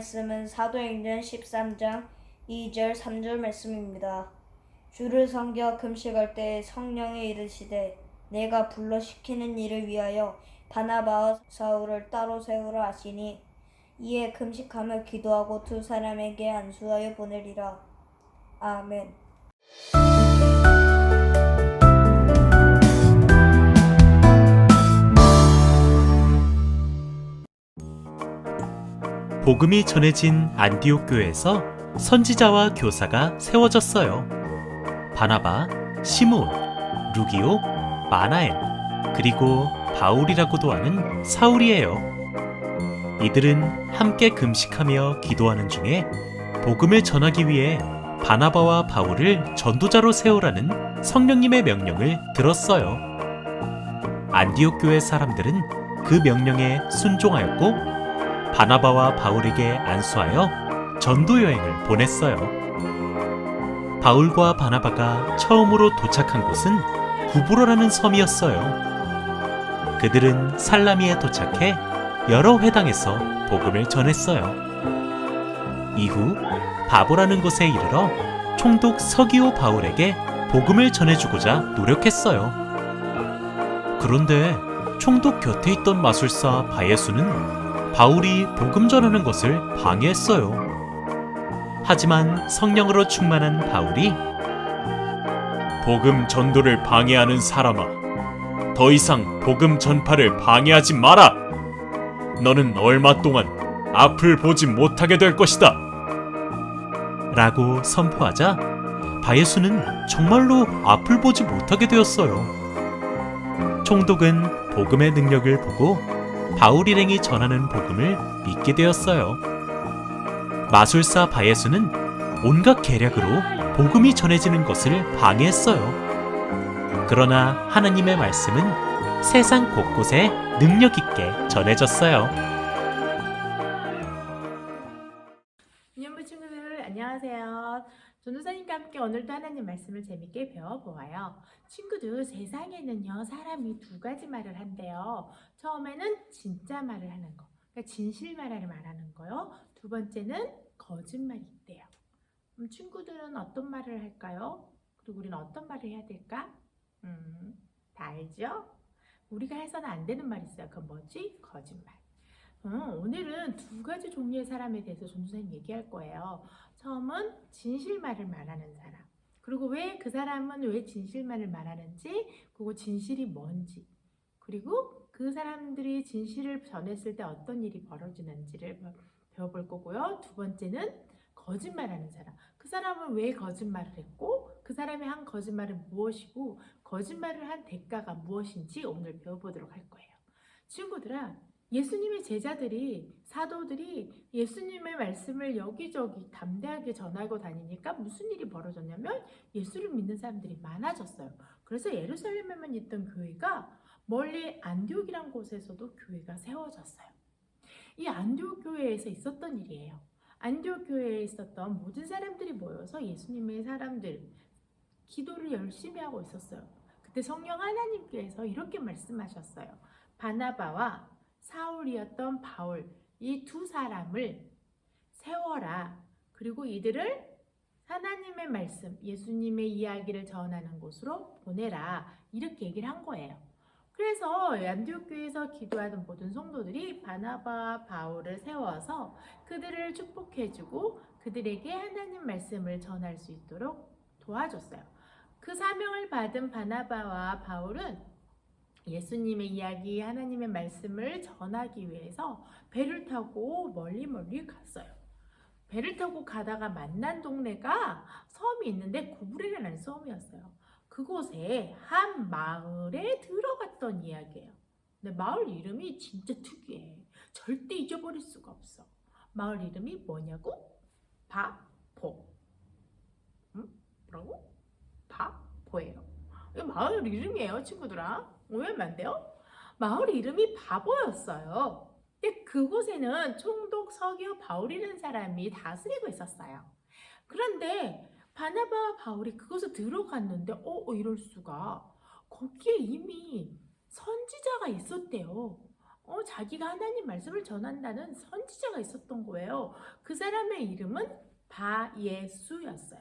사도행전 13장 2절 3절 말씀입니다. 주를 섬겨 금식할 때 성령이 이르시되 내가 불러 시키는 일을 위하여 바나바와 사울을 따로 세우라 하시니 이에 금식하며 기도하고 두 사람에게 안수하여 보내리라. 아멘. 복음이 전해진 안디옥 교회에서 선지자와 교사가 세워졌어요. 바나바, 시므온, 루기오, 마나엘, 그리고 바울이라고도 하는 사울이에요. 이들은 함께 금식하며 기도하는 중에 복음을 전하기 위해 바나바와 바울을 전도자로 세우라는 성령님의 명령을 들었어요. 안디옥 교회 사람들은 그 명령에 순종하였고 바나바와 바울에게 안수하여 전도 여행을 보냈어요. 바울과 바나바가 처음으로 도착한 곳은 구브로라는 섬이었어요. 그들은 살라미에 도착해 여러 회당에서 복음을 전했어요. 이후 바보라는 곳에 이르러 총독 서기오 바울에게 복음을 전해주고자 노력했어요. 그런데 총독 곁에 있던 마술사 바예수는 바울이 복음 전하는 것을 방해했어요. 하지만 성령으로 충만한 바울이 복음 전도를 방해하는 사람아, 더 이상 복음 전파를 방해하지 마라. 너는 얼마 동안 앞을 보지 못하게 될 것이다. 라고 선포하자 바예수는 정말로 앞을 보지 못하게 되었어요. 총독은 복음의 능력을 보고 바울 일행이 전하는 복음을 믿게 되었어요. 마술사 바예수는 온갖 계략으로 복음이 전해지는 것을 방해했어요. 그러나 하나님의 말씀은 세상 곳곳에 능력 있게 전해졌어요. 안녕하세요. 전도사님과 함께 오늘도 하나님 말씀을 재밌게 배워보아요. 친구들 세상에는요 사람이 두 가지 말을 한대요. 처음에는 진짜 말을 하는 거, 그러니까 진실 말을 말하는 거요. 두 번째는 거짓말이 있대요. 그럼 친구들은 어떤 말을 할까요? 그리고 우리는 어떤 말을 해야 될까? 음, 다 알죠? 우리가 해서는 안 되는 말이 있어요. 그건 뭐지? 거짓말. 어, 오늘은 두 가지 종류의 사람에 대해서 전도사님 얘기할 거예요. 처음은 진실말을 말하는 사람. 그리고 왜 그 사람은 왜 진실말을 말하는지, 그리고 진실이 뭔지, 그리고 그 사람들이 진실을 전했을 때 어떤 일이 벌어지는지를 배- 배워볼 거고요. 두 번째는 거짓말하는 사람. 그 사람은 왜 거짓말을 했고, 그 사람이 한 거짓말은 무엇이고, 거짓말을 한 대가가 무엇인지 오늘 배워보도록 할 거예요. 친구들아, 예수님의 제자들이 사도들이 예수님의 말씀을 여기저기 담대하게 전하고 다니니까 무슨 일이 벌어졌냐면 예수를 믿는 사람들이 많아졌어요. 그래서 예루살렘에만 있던 교회가 멀리 안디옥이란 곳에서도 교회가 세워졌어요. 이 안디옥 교회에서 있었던 일이에요. 안디옥 교회에 있었던 모든 사람들이 모여서 예수님의 사람들 기도를 열심히 하고 있었어요. 그때 성령 하나님께서 이렇게 말씀하셨어요. 바나바와 사울이었던 바울 이 두 사람을 세워라. 그리고 이들을 하나님의 말씀, 예수님의 이야기를 전하는 곳으로 보내라. 이렇게 얘기를 한 거예요. 그래서 안디옥 교회에서 기도하는 모든 성도들이 바나바 바울을 세워서 그들을 축복해주고 그들에게 하나님 말씀을 전할 수 있도록 도와줬어요. 그 사명을 받은 바나바와 바울은 예수님의 이야기, 하나님의 말씀을 전하기 위해서 배를 타고 멀리 멀리 갔어요. 배를 타고 가다가 만난 동네가 섬이 있는데 구브레라는 섬이었어요. 그곳에 한 마을에 들어갔던 이야기예요. 근데 마을 이름이 진짜 특이해. 절대 잊어버릴 수가 없어. 마을 이름이 뭐냐고? 바포. 응? 뭐라고? 바포예요. 마을 이름이에요, 친구들아. 오해하면 안 돼요? 마을 이름이 바보였어요. 근데 그곳에는 총독 서기오 바울이라는 사람이 다스리고 있었어요. 그런데 바나바와 바울이 그곳에 들어갔는데 어, 어 이럴 수가 거기에 이미 선지자가 있었대요. 어, 자기가 하나님 말씀을 전한다는 선지자가 있었던 거예요. 그 사람의 이름은 바예수였어요.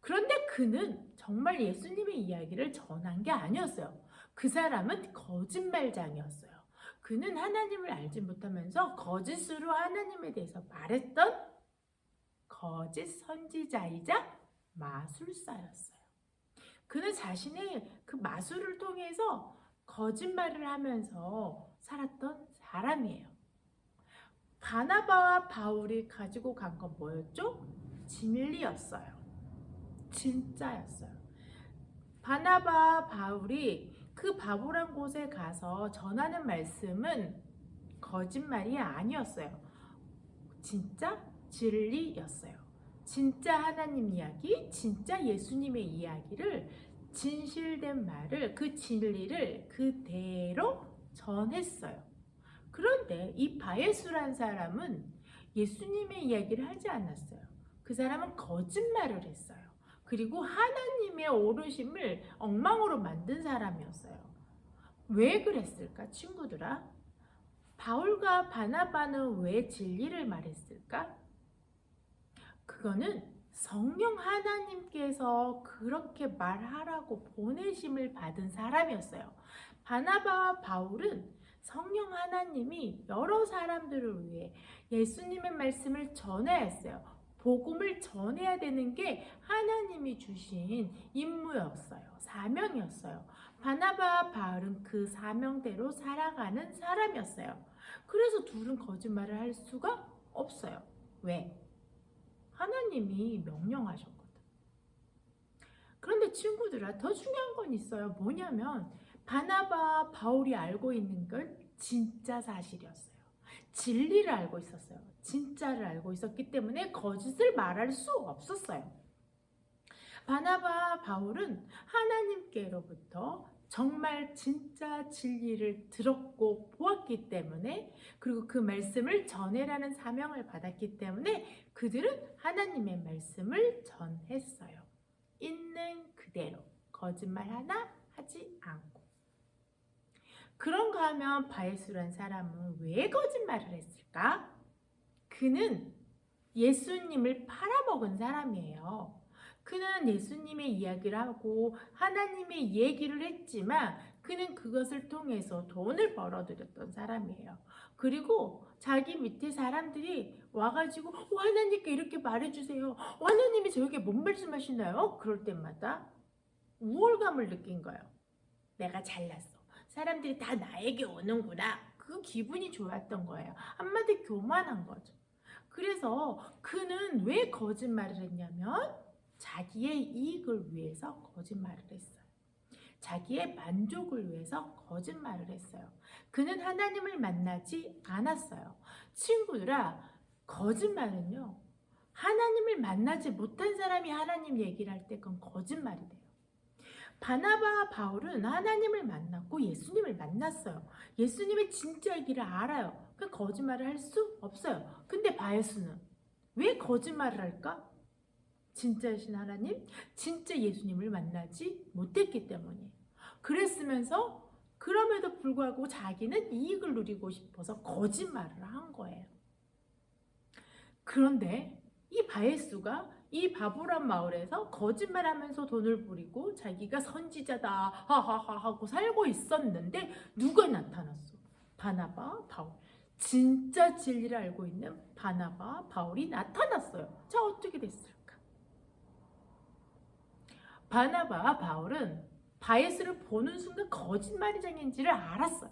그런데 그는 정말 예수님의 이야기를 전한 게 아니었어요. 그 사람은 거짓말장이었어요. 그는 하나님을 알지 못하면서 거짓으로 하나님에 대해서 말했던 거짓 선지자이자 마술사였어요. 그는 자신의 그 마술을 통해서 거짓말을 하면서 살았던 사람이에요. 바나바와 바울이 가지고 간 건 뭐였죠? 진리였어요. 진짜였어요. 바나바와 바울이 그 바보란 곳에 가서 전하는 말씀은 거짓말이 아니었어요. 진짜 진리였어요. 진짜 하나님 이야기, 진짜 예수님의 이야기를 진실된 말을 그 진리를 그대로 전했어요. 그런데 이 바예수란 사람은 예수님의 이야기를 하지 않았어요. 그 사람은 거짓말을 했어요. 그리고 하나님의 오르심을 엉망으로 만든 사람이었어요. 왜 그랬을까, 친구들아? 바울과 바나바는 왜 진리를 말했을까? 그거는 성령 하나님께서 그렇게 말하라고 보내심을 받은 사람이었어요. 바나바와 바울은 성령 하나님이 여러 사람들을 위해 예수님의 말씀을 전해야 했어요. 복음을 전해야 되는 게 하나님이 주신 임무였어요. 사명이었어요. 바나바와 바울은 그 사명대로 살아가는 사람이었어요. 그래서 둘은 거짓말을 할 수가 없어요. 왜? 하나님이 명령하셨거든. 그런데 친구들아, 더 중요한 건 있어요. 뭐냐면, 바나바 바울이 알고 있는 건 진짜 사실이었어요. 진리를 알고 있었어요. 진짜를 알고 있었기 때문에 거짓을 말할 수 없었어요. 바나바 바울은 하나님께로부터 정말 진짜 진리를 들었고 보았기 때문에 그리고 그 말씀을 전해라는 사명을 받았기 때문에 그들은 하나님의 말씀을 전했어요. 있는 그대로 거짓말 하나 하지 않고 그런가 하면 바예수란 사람은 왜 거짓말을 했을까? 그는 예수님을 팔아먹은 사람이에요. 그는 예수님의 이야기를 하고 하나님의 얘기를 했지만 그는 그것을 통해서 돈을 벌어들였던 사람이에요. 그리고 자기 밑에 사람들이 와가지고 어, 하나님께 이렇게 말해주세요. 어, 하나님이 저에게 뭔 말씀하시나요? 그럴 때마다 우월감을 느낀 거예요. 내가 잘났어. 사람들이 다 나에게 오는구나. 그 기분이 좋았던 거예요. 한마디 교만한 거죠. 그래서 그는 왜 거짓말을 했냐면 자기의 이익을 위해서 거짓말을 했어요. 자기의 만족을 위해서 거짓말을 했어요. 그는 하나님을 만나지 않았어요. 친구들아, 거짓말은요, 하나님을 만나지 못한 사람이 하나님 얘기를 할 때 그건 거짓말이 돼요. 바나바와 바울은 하나님을 만났고 예수님을 만났어요. 예수님의 진짜 얘기를 알아요. 그 거짓말을 할 수 없어요. 근데 바예수는 왜 거짓말을 할까? 진짜이신 하나님, 진짜 예수님을 만나지 못했기 때문이에요. 그랬으면서 그럼에도 불구하고 자기는 이익을 누리고 싶어서 거짓말을 한 거예요. 그런데 이 바예수가 이 바보란 마을에서 거짓말하면서 돈을 부리고 자기가 선지자다 하하하 하고 살고 있었는데 누가 나타났어? 바나바, 바울. 진짜 진리를 알고 있는 바나바, 바울이 나타났어요. 자 어떻게 됐을까? 바나바, 바울은 바예스를 보는 순간 거짓말장인지를 알았어요.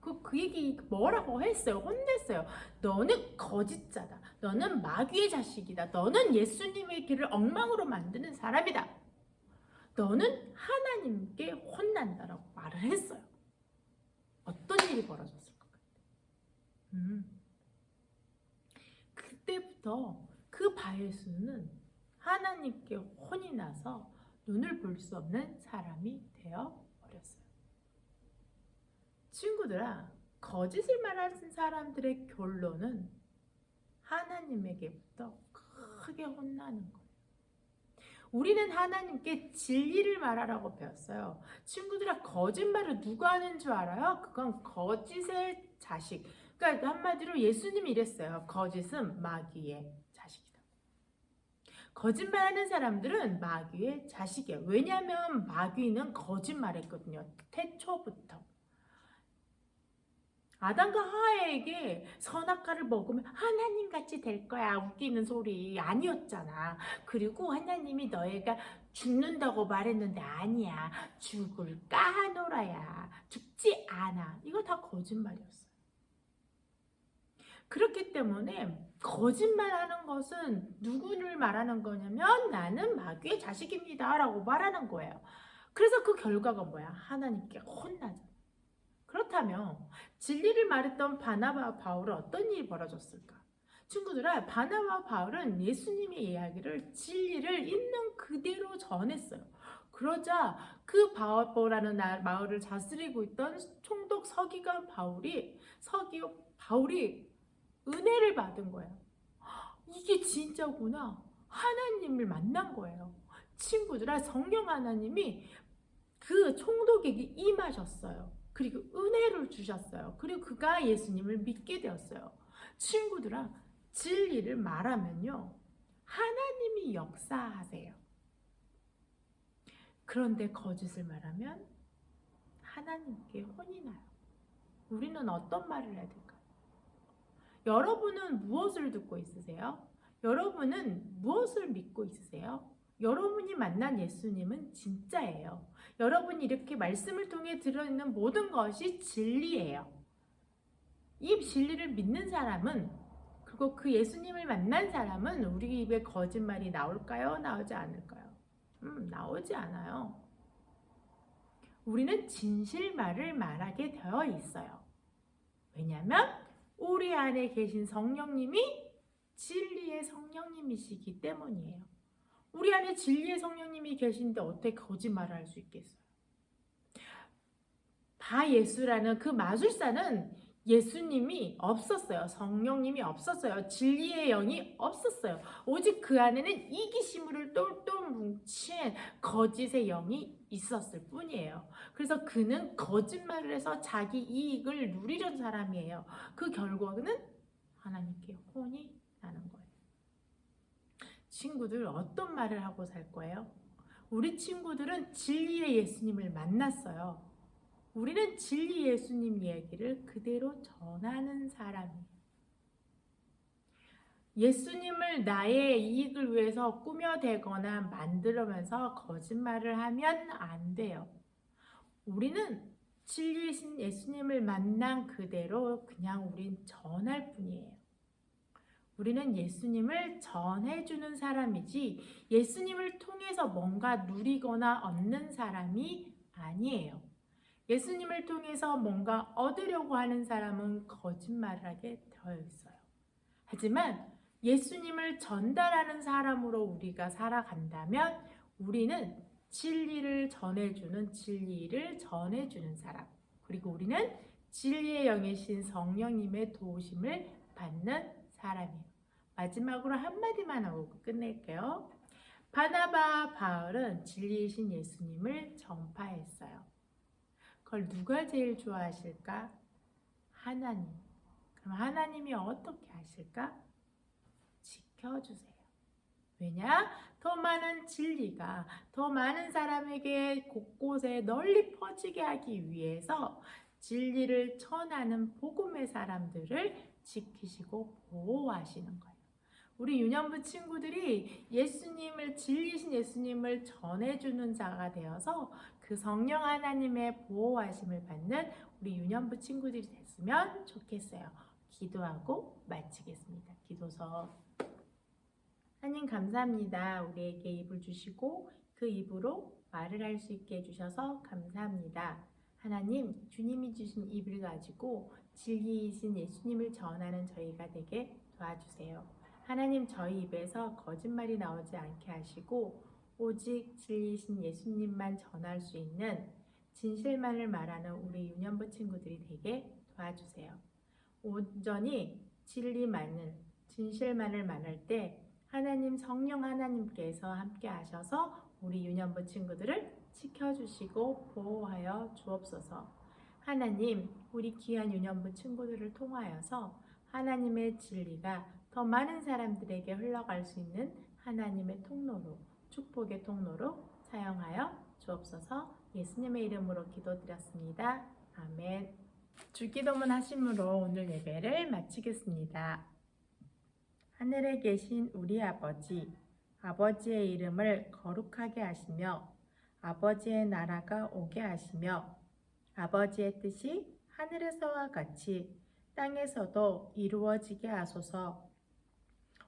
그, 그 얘기 뭐라고 했어요? 혼냈어요. 너는 거짓자다. 너는 마귀의 자식이다. 너는 예수님의 길을 엉망으로 만드는 사람이다. 너는 하나님께 혼난다라고 말을 했어요. 어떤 일이 벌어졌을 것 같아요? 음. 그때부터 그 바예수는 하나님께 혼이 나서 눈을 볼 수 없는 사람이 되어. 친구들아, 거짓을 말하는 사람들의 결론은 하나님에게부터 크게 혼나는 거예요. 우리는 하나님께 진리를 말하라고 배웠어요. 친구들아 거짓말을 누가 하는 줄 알아요? 그건 거짓의 자식. 그러니까 한마디로 예수님이 이랬어요. 거짓은 마귀의 자식이다. 거짓말하는 사람들은 마귀의 자식이에요. 왜냐하면 마귀는 거짓말했거든요. 태초부터. 아담과 하와에게 선악과를 먹으면 하나님 같이 될 거야 웃기는 소리 아니었잖아. 그리고 하나님이 너희가 죽는다고 말했는데 아니야. 죽을까 하노라야. 죽지 않아. 이거 다 거짓말이었어요. 그렇기 때문에 거짓말하는 것은 누구를 말하는 거냐면 나는 마귀의 자식입니다 라고 말하는 거예요. 그래서 그 결과가 뭐야? 하나님께 혼나죠. 그렇다면 진리를 말했던 바나바와 바울은 어떤 일이 벌어졌을까? 친구들아, 바나바와 바울은 예수님의 이야기를 진리를 있는 그대로 전했어요. 그러자 그 바오라는 마을을 다스리고 있던 총독 서기관 바울이 서기 바울이 은혜를 받은 거예요. 이게 진짜구나. 하나님을 만난 거예요. 친구들아, 성령 하나님이 그 총독에게 임하셨어요. 그리고 은혜를 주셨어요. 그리고 그가 예수님을 믿게 되었어요. 친구들아, 진리를 말하면요. 하나님이 역사하세요. 그런데 거짓을 말하면 하나님께 혼이 나요. 우리는 어떤 말을 해야 될까요? 여러분은 무엇을 듣고 있으세요? 여러분은 무엇을 믿고 있으세요? 여러분이 만난 예수님은 진짜예요. 여러분이 이렇게 말씀을 통해 들어있는 모든 것이 진리예요. 이 진리를 믿는 사람은 그리고 그 예수님을 만난 사람은 우리 입에 거짓말이 나올까요? 나오지 않을까요? 음, 나오지 않아요. 우리는 진실말을 말하게 되어 있어요. 왜냐하면 우리 안에 계신 성령님이 진리의 성령님이시기 때문이에요. 우리 안에 진리의 성령님이 계신데 어떻게 거짓말을 할 수 있겠어요? 바 예수라는 그 마술사는 예수님이 없었어요. 성령님이 없었어요. 진리의 영이 없었어요. 오직 그 안에는 이기심을 똘똘 뭉친 거짓의 영이 있었을 뿐이에요. 그래서 그는 거짓말을 해서 자기 이익을 누리려는 사람이에요. 그 결과는 하나님께 혼이 나는 거예요. 친구들 어떤 말을 하고 살 거예요? 우리 친구들은 진리의 예수님을 만났어요. 우리는 진리 예수님 이야기를 그대로 전하는 사람이에요. 예수님을 나의 이익을 위해서 꾸며대거나 만들면서 거짓말을 하면 안 돼요. 우리는 진리이신 예수님을 만난 그대로 그냥 우린 전할 뿐이에요. 우리는 예수님을 전해주는 사람이지 예수님을 통해서 뭔가 누리거나 얻는 사람이 아니에요. 예수님을 통해서 뭔가 얻으려고 하는 사람은 거짓말을 하게 되어 있어요. 하지만 예수님을 전달하는 사람으로 우리가 살아간다면 우리는 진리를 전해주는 진리를 전해주는 사람. 그리고 우리는 진리의 영이신 성령님의 도우심을 받는 사람이에요. 마지막으로 한마디만 하고 끝낼게요. 바나바 바울은 진리이신 예수님을 전파했어요. 그걸 누가 제일 좋아하실까? 하나님. 그럼 하나님이 어떻게 하실까? 지켜주세요. 왜냐? 더 많은 진리가 더 많은 사람에게 곳곳에 널리 퍼지게 하기 위해서 진리를 전하는 복음의 사람들을 지키시고 보호하시는 거예요. 우리 유년부 친구들이 예수님을 진리신 예수님을 전해주는 자가 되어서 그 성령 하나님의 보호하심을 받는 우리 유년부 친구들이 됐으면 좋겠어요. 기도하고 마치겠습니다. 기도서 하나님 감사합니다. 우리에게 입을 주시고 그 입으로 말을 할 수 있게 해주셔서 감사합니다. 하나님 주님이 주신 입을 가지고 진리이신 예수님을 전하는 저희가 되게 도와주세요. 하나님 저희 입에서 거짓말이 나오지 않게 하시고 오직 진리이신 예수님만 전할 수 있는 진실만을 말하는 우리 유년부 친구들이 되게 도와주세요. 온전히 진리만을 진실만을 말할 때 하나님 성령 하나님께서 함께 하셔서 우리 유년부 친구들을 지켜주시고 보호하여 주옵소서. 하나님, 우리 귀한 유년부 친구들을 통하여서 하나님의 진리가 더 많은 사람들에게 흘러갈 수 있는 하나님의 통로로, 축복의 통로로 사용하여 주옵소서 예수님의 이름으로 기도드렸습니다. 아멘. 주기도문 하심으로 오늘 예배를 마치겠습니다. 하늘에 계신 우리 아버지, 아버지의 이름을 거룩하게 하시며 아버지의 나라가 오게 하시며 아버지의 뜻이 하늘에서와 같이 땅에서도 이루어지게 하소서.